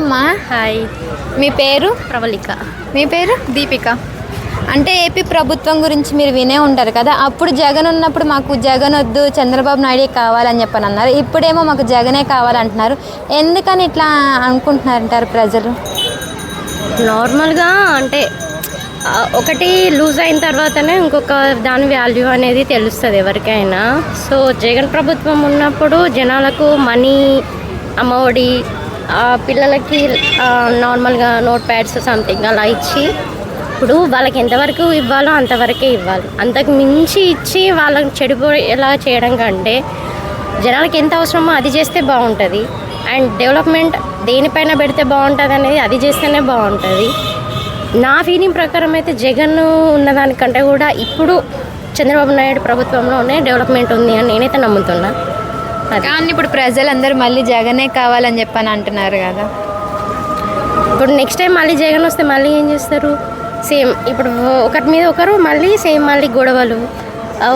అమ్మా. హాయ్. మీ పేరు? ప్రవళిక. మీ పేరు? దీపిక. అంటే ఏపీ ప్రభుత్వం గురించి మీరు వినే ఉంటారు కదా అప్పుడు జగన్ ఉన్నప్పుడు మాకు జగన్ వద్దు చంద్రబాబు నాయుడే కావాలని చెప్పని అన్నారు. ఇప్పుడేమో మాకు జగనే కావాలంటున్నారు. ఎందుకని ఇట్లా అనుకుంటున్నారంటారు ప్రజలు? నార్మల్గా అంటే ఒకటి లూజ్ అయిన తర్వాతనే ఇంకొక దాని వాల్యూ అనేది తెలుస్తుంది ఎవరికైనా. సో జగన్ ప్రభుత్వం ఉన్నప్పుడు జనాలకు మనీ అమ్మఒడి పిల్లలకి నార్మల్గా నోట్ ప్యాడ్స్ సంథింగ్ అలా ఇచ్చి ఇప్పుడు వాళ్ళకి ఎంతవరకు ఇవ్వాలో అంతవరకే ఇవ్వాలి. అంతకు మించి ఇచ్చి వాళ్ళకి చెడిపోయేలా చేయడం కంటే జనాలకి ఎంత అవసరమో అది చేస్తే బాగుంటుంది. అండ్ డెవలప్మెంట్ దేనిపైన పెడితే బాగుంటుంది అనేది అది చేస్తేనే బాగుంటుంది. నా ఫీలింగ్ ప్రకారం అయితే జగన్ ఉన్నదానికంటే కూడా ఇప్పుడు చంద్రబాబు నాయుడు ప్రభుత్వంలోనే డెవలప్మెంట్ ఉంది అని నేనైతే నమ్ముతున్నా. కానీ ఇప్పుడు ప్రజలందరూ మళ్ళీ జగనే కావాలని చెప్పని అంటున్నారు కదా. ఇప్పుడు నెక్స్ట్ టైం మళ్ళీ జగన్ వస్తే మళ్ళీ ఏం చేస్తారు? సేమ్ ఇప్పుడు ఒకరి మీద ఒకరు మళ్ళీ సేమ్ మళ్ళీ గొడవలు.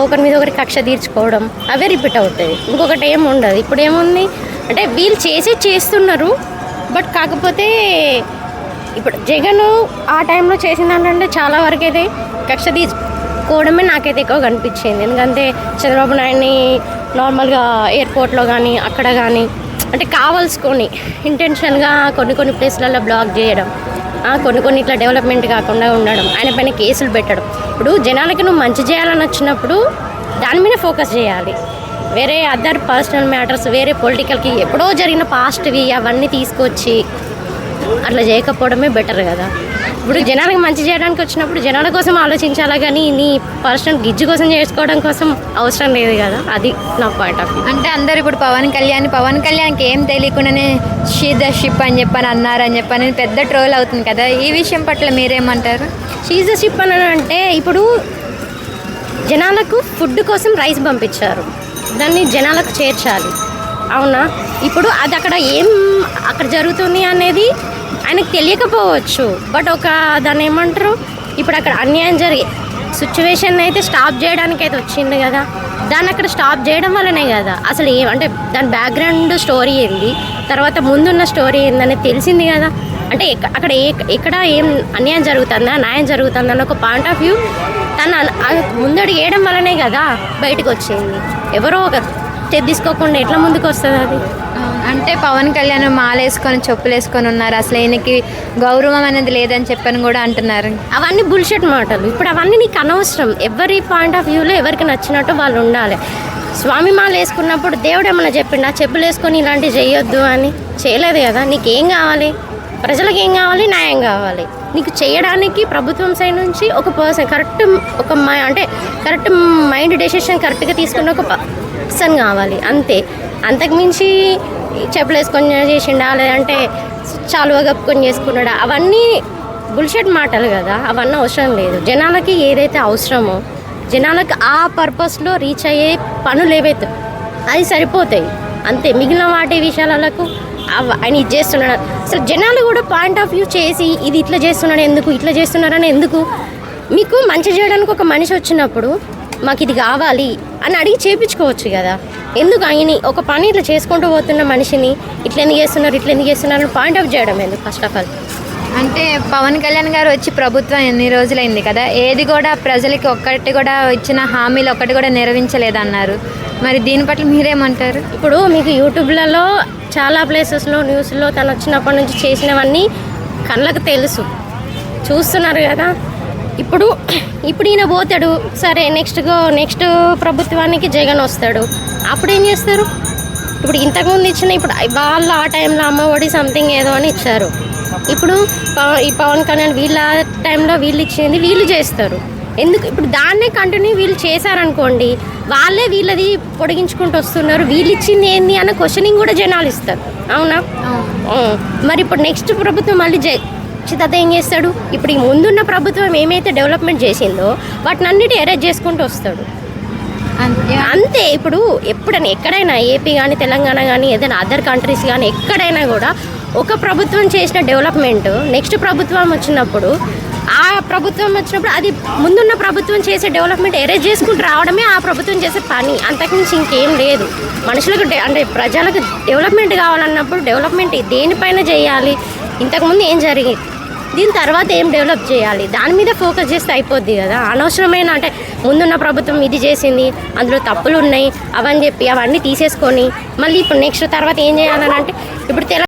ఒకరి మీద ఒకరి కక్ష తీర్చుకోవడం అవే రిపీట్ అవుతాయి. ఇంకొకటి ఏం ఉండదు. ఇప్పుడు ఏముంది? అంటే వీళ్ళు చేసి చేస్తున్నారు బట్ కాకపోతే ఇప్పుడు జగన్ ఆ టైంలో చేసిన దాంట్లో చాలా వరకు అయితే కక్ష తీర్చుకోవడమే నాకైతే ఎక్కువ కనిపించింది ఎందుకంటే చంద్రబాబు నాయుడిని నార్మల్గా ఎయిర్పోర్ట్లో కానీ అక్కడ కానీ అంటే కావాల్సుకొని ఇంటెన్షన్గా కొన్ని కొన్ని ప్లేస్లలో బ్లాక్ చేయడం కొన్ని కొన్ని ఇట్లా డెవలప్మెంట్ కాకుండా ఉండడం ఆయన పైన కేసులు పెట్టడం. ఇప్పుడు జనాలకి నువ్వు మంచి చేయాలని వచ్చినప్పుడు దాని మీద ఫోకస్ చేయాలి. వేరే అదర్ పర్సనల్ మ్యాటర్స్ వేరే పొలిటికల్కి ఎప్పుడో జరిగిన పాస్ట్వి అవన్నీ తీసుకొచ్చి అట్లా చేయకపోవడమే బెటర్ కదా. ఇప్పుడు జనాలకు మంచి చేయడానికి వచ్చినప్పుడు జనాల కోసం ఆలోచించాలా కానీ నీ పర్సనల్ గిజ్జు కోసం చేసుకోవడం కోసం అవసరం లేదు కదా? అది నా పాయింట్ ఆఫ్ వ్యూ. అంటే అందరు ఇప్పుడు పవన్ కళ్యాణ్ పవన్ కళ్యాణ్కి ఏం తెలియకుండానే షీ ద షిప్ అని చెప్పని అన్నారని చెప్పని పెద్ద ట్రోల్ అవుతుంది కదా. ఈ విషయం పట్ల మీరేమంటారు? షీజర్షిప్ అని అంటే ఇప్పుడు జనాలకు ఫుడ్ కోసం రైస్ పంపించారు. దాన్ని జనాలకు చేర్చాలి. అవునా? ఇప్పుడు అది అక్కడ ఏం అక్కడ జరుగుతుంది అనేది ఆయనకు తెలియకపోవచ్చు. బట్ ఒక దాన్ని ఏమంటారు? ఇప్పుడు అక్కడ అన్యాయం జరిగే సిచ్యువేషన్ అయితే స్టాప్ చేయడానికి అయితే వచ్చింది కదా. దాన్ని అక్కడ స్టాప్ చేయడం వల్లనే కదా. అసలు ఏం అంటే దాని బ్యాక్గ్రౌండ్ స్టోరీ ఏంది? తర్వాత ముందున్న స్టోరీ ఏందని తెలిసింది కదా. అంటే ఎక్క- అక్కడ ఏ ఎక్కడ ఏం అన్యాయం జరుగుతుందా న్యాయం జరుగుతుందా అని ఒక పాయింట్ ఆఫ్ వ్యూ తను అన్- వేయడం వల్లనే కదా బయటకు వచ్చింది. ఎవరో ఒక స్టెప్ తీసుకోకుండా ఎట్లా ముందుకు వస్తుంది అది? అంటే పవన్ కళ్యాణ్ మాలేసుకొని చెప్పులు వేసుకొని ఉన్నారు. అసలు ఈయనకి గౌరవం అనేది లేదని చెప్పని కూడా అంటున్నారు. అవన్నీ బుల్షెట్ మాటలు. ఇప్పుడు అవన్నీ నీకు అనవసరం. ఎవరి పాయింట్ ఆఫ్ వ్యూలో ఎవరికి నచ్చినట్టు వాళ్ళు ఉండాలి. స్వామి మాల వేసుకున్నప్పుడు దేవుడు ఏమన్నా ఆ చెప్పులు వేసుకొని ఇలాంటివి చేయొద్దు అని? చేయలేదు కదా. నీకు ఏం కావాలి? ప్రజలకు ఏం కావాలి? న్యాయం కావాలి. నీకు చేయడానికి ప్రభుత్వం సైడ్ నుంచి ఒక పర్సన్ కరెక్ట్ ఒక మై అంటే కరెక్ట్ మైండ్ డెసిషన్ కరెక్ట్గా తీసుకున్న ఒక పర్సన్ కావాలి. అంతే. అంతకుమించి చెప్పులు వేసుకొని చేసిండా? లేదంటే చాలువ కప్పుకొని చేసుకున్నాడా? అవన్నీ బుల్షెట్ మాటలు కదా అవన్నీ అవసరం లేదు. జనాలకి ఏదైతే అవసరమో జనాలకు ఆ పర్పస్లో రీచ్ అయ్యే పనులు ఏవైతే అది సరిపోతాయి. అంతే మిగిలిన వాటి విషయాలకు ఆయన ఇది చేస్తున్నాడు. అసలు జనాలు కూడా పాయింట్ ఆఫ్ వ్యూ చేసి ఇది ఇట్లా చేస్తున్నాడు ఎందుకు ఇట్లా చేస్తున్నారని ఎందుకు? మీకు మంచి చేయడానికి ఒక మనిషి వచ్చినప్పుడు మాకు ఇది కావాలి అని అడిగి చేపించుకోవచ్చు కదా. ఎందుకు ఆయన ఒక పని ఇట్లా చేసుకుంటూ పోతున్న మనిషిని ఇట్లా ఎందుకు చేస్తున్నారు ఇట్లా ఎందుకు చేస్తున్నారు అని పాయింట్ ఆఫ్ చేయడం ఎందుకు ఫస్ట్ ఆఫ్ ఆల్ అంటే పవన్ కళ్యాణ్ గారు వచ్చి ప్రభుత్వం ఎన్ని రోజులైంది కదా ఏది కూడా ప్రజలకి ఒక్కటి కూడా ఇచ్చిన హామీలు ఒక్కటి కూడా నెరవేర్చలేదన్నారు. మరి దీని పట్ల మీరేమంటారు? ఇప్పుడు మీకు యూట్యూబ్లలో చాలా ప్లేసెస్లో న్యూస్లో తను వచ్చినప్పటి నుంచి చేసినవన్నీ కళ్ళకు తెలుసు. చూస్తున్నారు కదా. ఇప్పుడు ఇప్పుడు ఈయన పోతాడు. సరే నెక్స్ట్ నెక్స్ట్ ప్రభుత్వానికి జగన్ వస్తాడు. అప్పుడు ఏం చేస్తారు? ఇప్పుడు ఇంతకుముందు ఇచ్చిన ఇప్పుడు వాళ్ళు ఆ టైంలో అమ్మఒడి సంథింగ్ ఏదో అని ఇచ్చారు. ఇప్పుడు ఈ పవన్ కళ్యాణ్ వీళ్ళ టైంలో వీళ్ళు ఇచ్చింది వీళ్ళు చేస్తారు. ఎందుకు? ఇప్పుడు దాన్నే కంటిన్యూ వీళ్ళు చేశారనుకోండి వాళ్ళే వీళ్ళది పొడిగించుకుంటూ వస్తున్నారు. వీళ్ళు ఇచ్చింది ఏంది అన్న క్వశ్చనింగ్ కూడా జనాలు ఇస్తారు. అవునా? మరి ఇప్పుడు నెక్స్ట్ ప్రభుత్వం మళ్ళీ జై చిత్త ఏం చేస్తాడు? ఇప్పుడు ఈ ముందున్న ప్రభుత్వం ఏమైతే డెవలప్మెంట్ చేసిందో వాటిని అన్నిటి ఎరేజ్ చేసుకుంటూ వస్తాడు. అంతే. అంతే ఇప్పుడు ఎప్పుడైనా ఎక్కడైనా ఏపీ కానీ తెలంగాణ కానీ ఏదైనా అదర్ కంట్రీస్ కానీ ఎక్కడైనా కూడా ఒక ప్రభుత్వం చేసిన డెవలప్మెంట్ నెక్స్ట్ ప్రభుత్వం వచ్చినప్పుడు ఆ ప్రభుత్వం వచ్చినప్పుడు అది ముందున్న ప్రభుత్వం చేసే డెవలప్మెంట్ ఎరేజ్ చేసుకుంటూ రావడమే ఆ ప్రభుత్వం చేసే పని. అంతకుమించి ఇంకేం లేదు. మనుషులకు అంటే ప్రజలకు డెవలప్మెంట్ కావాలన్నప్పుడు డెవలప్మెంట్ దేనిపైన చేయాలి? ఇంతకుముందు ఏం జరిగింది దీని తర్వాత ఏం డెవలప్ చేయాలి? దాని మీద ఫోకస్ చేస్తే అయిపోద్ది కదా. అనవసరమైన అంటే ముందున్న ప్రభుత్వం ఇది చేసింది అందులో తప్పులు ఉన్నాయి అవని చెప్పి అవన్నీ తీసేసుకొని మళ్ళీ ఇప్పుడు నెక్స్ట్ తర్వాత ఏం చేయాలని అంటే ఇప్పుడు తెలంగాణ